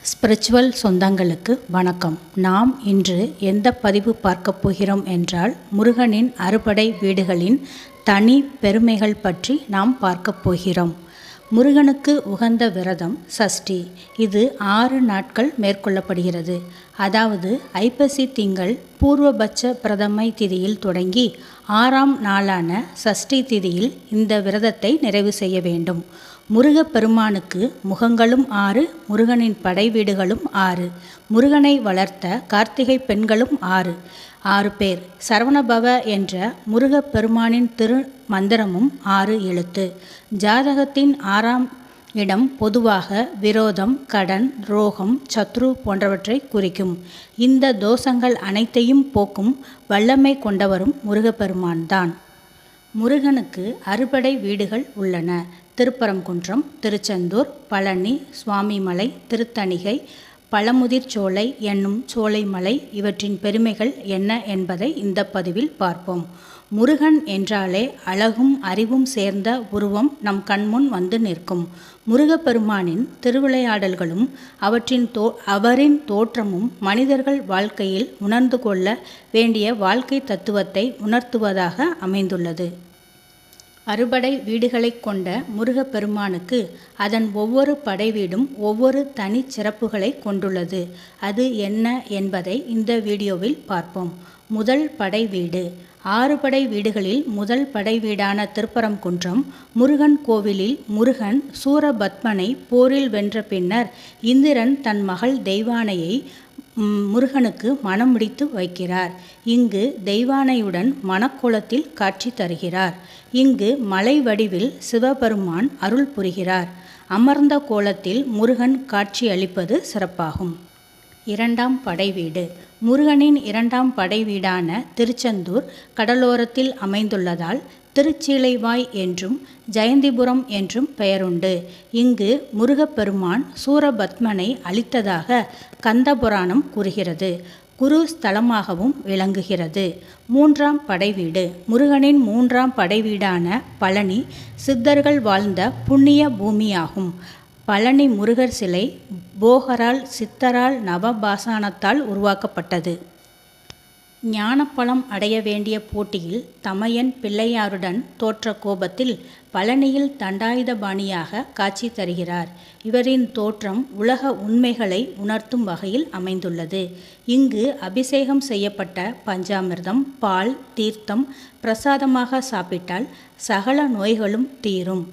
Spiritual சொந்தங்களுக்கு வணக்கம். நாம் இன்று எந்த பதிவு பார்க்கப் போகிறோம் என்றால் முருகனின் அறுபடை வீடுகளின் தனி பெருமைகள் பற்றி நாம் பார்க்கப் போகிறோம். முருகனுக்கு உகந்த விரதம் சஷ்டி. இது ஆறு நாட்கள் மேற்கொள்ளப்படுகிறது. அதாவது ஐப்பசி திங்கள் பூர்வபட்ச பிரதமை திதியில் தொடங்கி ஆறாம் நாளான சஷ்டி திதியில் இந்த விரதத்தை நிறைவு செய்ய வேண்டும். முருகப்பெருமானுக்கு முகங்களும் ஆறு முருகனின் படை வீடுகளும் ஆறு முருகனை வளர்த்த கார்த்திகை பெண்களும் ஆறு. ஆறு பேர். சரவணபவ என்ற முருகப்பெருமானின் திரு மந்திரமும் ஆறு எழுத்து. ஜாதகத்தின் ஆறாம் இடம் பொதுவாக விரோதம் கடன் ரோகம் சத்ரு போன்றவற்றை குறிக்கும். இந்த தோஷங்கள் அனைத்தையும் போக்கும் வல்லமை கொண்டவரும் முருகப்பெருமான் தான். முருகனுக்கு அறுபடை வீடுகள் உள்ளன. திருப்பரங்குன்றம் திருச்செந்தூர் பழனி சுவாமிமலை திருத்தணிகை பழமுதிர் சோலை என்னும் சோலைமலை இவற்றின் பெருமைகள் என்ன என்பதை இந்த பதிவில் பார்ப்போம். முருகன் என்றாலே அழகும் அறிவும் சேர்ந்த உருவம் நம் கண்முன் வந்து நிற்கும். முருகப்பெருமானின் திருவிளையாடல்களும் அவற்றின் தோ அவரின் தோற்றமும் மனிதர்கள் வாழ்க்கையில் உணர்ந்து கொள்ள வேண்டிய வாழ்க்கை தத்துவத்தை உணர்த்துவதாக அமைந்துள்ளது. அறுபடை வீடுகளைக் கொண்ட முருகப்பெருமானுக்கு அதன் ஒவ்வொரு படை வீடும் ஒவ்வொரு தனி சிறப்புகளை கொண்டுள்ளது. அது என்ன என்பதை இந்த வீடியோவில் பார்ப்போம். முதல் படை வீடு ஆறு படை வீடுகளில் முதல் படை வீடான திருப்பரங்குன்றம் முருகன் கோவிலில் முருகன் சூரபத்மனை போரில் வென்ற பின்னர் இந்திரன் தன் மகள் தெய்வானையை முருகனுக்கு மனம் முடித்து வைக்கிறார். இங்கு தெய்வானையுடன் மணக்கோலத்தில் காட்சி தருகிறார். இங்கு மலை வடிவில் சிவபெருமான் அருள் புரிகிறார். அமர்ந்த கோலத்தில் முருகன் காட்சி அளிப்பது சிறப்பாகும். இரண்டாம் படை வீடு முருகனின் இரண்டாம் படை வீடான திருச்செந்தூர் கடலோரத்தில் அமைந்துள்ளதால் திருச்சீலைவாய் என்றும் ஜெயந்திபுரம் என்றும் பெயருண்டு. இங்கு முருகப்பெருமான் சூரபத்மனை அளித்ததாக கந்தபுராணம் கூறுகிறது. குரு ஸ்தலமாகவும் விளங்குகிறது. மூன்றாம் படைவீடு. முருகனின் மூன்றாம் படைவீடான பழனி சித்தர்கள் வாழ்ந்த புண்ணிய பூமியாகும். பழனி முருகர் சிலை போகரால் சித்தரால் நவபாசானத்தால் உருவாக்கப்பட்டது. ஞானப்பழம் அடைய வேண்டிய போட்டியில் தமையன் பிள்ளையாருடன் தோற்ற கோபத்தில் பழனியில் தண்டாயுதபாணியாக காட்சி தருகிறார். இவரின் தோற்றம் உலக உண்மைகளை உணர்த்தும் வகையில் அமைந்துள்ளது. இங்கு அபிஷேகம் செய்யப்பட்ட பஞ்சாமிர்தம் பால் தீர்த்தம் பிரசாதமாக சாப்பிட்டால் சகல நோய்களும் தீரும்.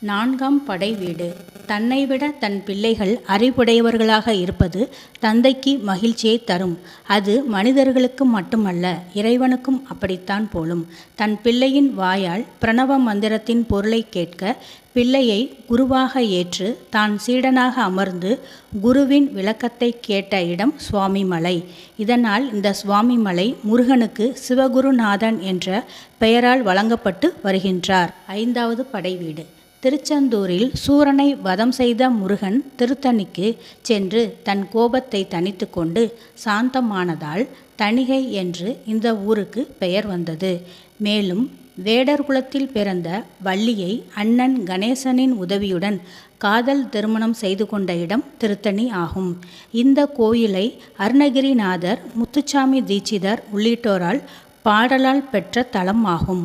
நான்காம் படை வீடு. தன்னை விட தன் பிள்ளைகள் அறிவுடையவர்களாக இருப்பது தந்தைக்கு மகிழ்ச்சியை தரும். அது மனிதர்களுக்கு மட்டுமல்ல இறைவனுக்கும் அப்படித்தான் போலும். தன் பிள்ளையின் வாயால் பிரணவ மந்திரத்தின் பொருளை கேட்க பிள்ளையை குருவாக ஏற்று தான் சீடனாக அமர்ந்து குருவின் விளக்கத்தை கேட்ட இடம் சுவாமிமலை. இதனால் இந்த சுவாமிமலை முருகனுக்கு சிவகுருநாதன் என்ற பெயரால் வழங்கப்பட்டு வருகின்றார். ஐந்தாவது படை வீடு. திருச்செந்தூரில் சூரனை வதம் செய்த முருகன் திருத்தணிக்கு சென்று தன் கோபத்தை தனித்து கொண்டு சாந்தமானதால் தணிகை என்று இந்த ஊருக்கு பெயர் வந்தது. மேலும் வேடர் குலத்தில் பிறந்த வள்ளியை அண்ணன் கணேசனின் உதவியுடன் காதல் திருமணம் செய்து கொண்ட இடம் திருத்தணி ஆகும். இந்த கோயிலை அருணகிரிநாதர் முத்துச்சாமி தீட்சிதர் உள்ளிட்டோரால் பாடலால் பெற்ற தலம் ஆகும்.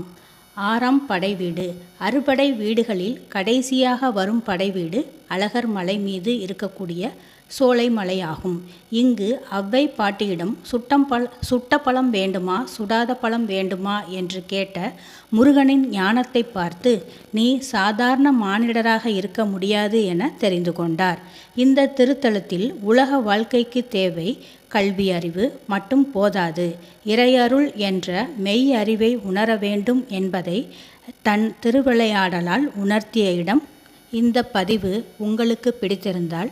ஆறாம் படை வீடு. அறுபடை வீடுகளில் கடைசியாக வரும் படை வீடு அழகர் மலை மீது இருக்கக்கூடிய சோலைமலை ஆகும் இங்கு அவ்வை பாட்டியிடம் சுட்டம் பழ சுட்ட பழம் வேண்டுமா? சுடாத பழம் வேண்டுமா? என்று கேட்ட முருகனின் ஞானத்தை பார்த்து நீ சாதாரண மானிடராக இருக்க முடியாது என தெரிந்து கொண்டார். இந்த திருத்தலத்தில் உலக வாழ்க்கைக்கு தேவை கல்வி அறிவு மட்டும் போதாது. இறையருள் என்ற மெய் அறிவை உணர வேண்டும் என்பதை தன் திருவிளையாடலால் உணர்த்திய இடம். இந்த பதிவு உங்களுக்கு பிடித்திருந்தால்